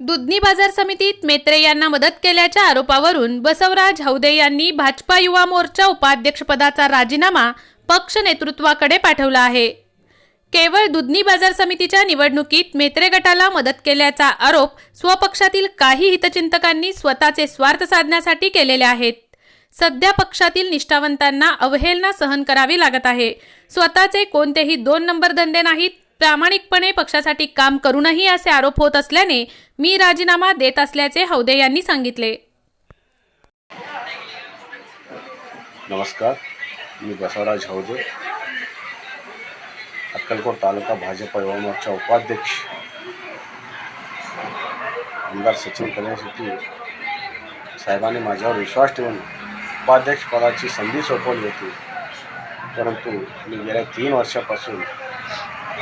दुधनी बाजार समितीत मेत्रे यांना मदत केल्याच्या आरोपावरून बसवराज हौदे यांनी भाजपा युवा मोर्चा उपाध्यक्षपदाचा राजीनामा पक्ष नेतृत्वाकडे पाठवला आहे. केवळ दुधनी बाजार समितीच्या निवडणुकीत मेत्रे गटाला मदत केल्याचा आरोप स्वपक्षातील काही हितचिंतकांनी स्वतःचे स्वार्थ साधण्यासाठी केलेले आहेत. सध्या पक्षातील निष्ठावंतांना अवहेलना सहन करावी लागत आहे. स्वतःचे कोणतेही दोन नंबर धंदे नाहीत प्रामाणिकपणे पक्षासाठी काम करूनही असे आरोप होत असल्याने मी राजीनामा देत असल्याचे हौदे यांनी सांगितले. नमस्कार मी बसवराज हौदे. अक्कलकोट तालुका भाजप युवा मोर्चा उपाध्यक्ष आमदार सचिन कल्याण साहेबांनी माझ्यावर विश्वास ठेवून उपाध्यक्षपदाची संधी सोपवली होती. परंतु मी गेल्या तीन वर्षापासून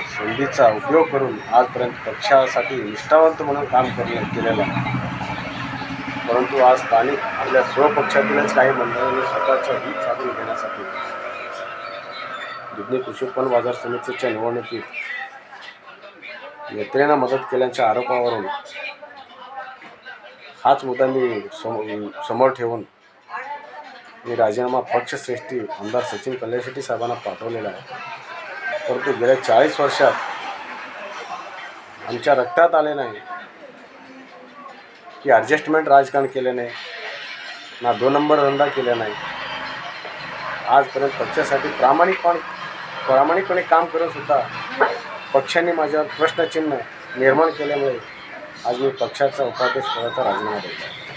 संधीचा उपयोग करून आजपर्यंत पक्षासाठी निष्ठावंत म्हणून काम करणे केलेलं आहे. परंतु आज स्थानिक आपल्या स्वपक्षातीलच काही मंडळांनी स्वतःचं हित साधून घेण्यासाठी दुधनी कृषी उत्पन्न बाजार समितीच्या निवडणुकीत यत्रेनं मदत केल्याच्या आरोपावरून हाच मुद्दा मी सम समोर ठेवून मी राजीनामा पक्षश्रेष्ठी आमदार सचिन कल्याशेट्टी साहेबांना पाठवलेला आहे. परंतु गेल्या चाळीस वर्षात आमच्या रक्तात आले नाही. की ॲडजस्टमेंट राजकारण केले नाही. ना दोन नंबर धंदा केला नाही. आजपर्यंत पक्षासाठी प्रामाणिकपणे प्रामाणिकपणे काम करूनसुद्धा पक्षाने माझ्यावर प्रश्नचिन्ह निर्माण केल्यामुळे आज मी पक्षाचा उपाध्यक्ष पदाचा राजीनामा दिला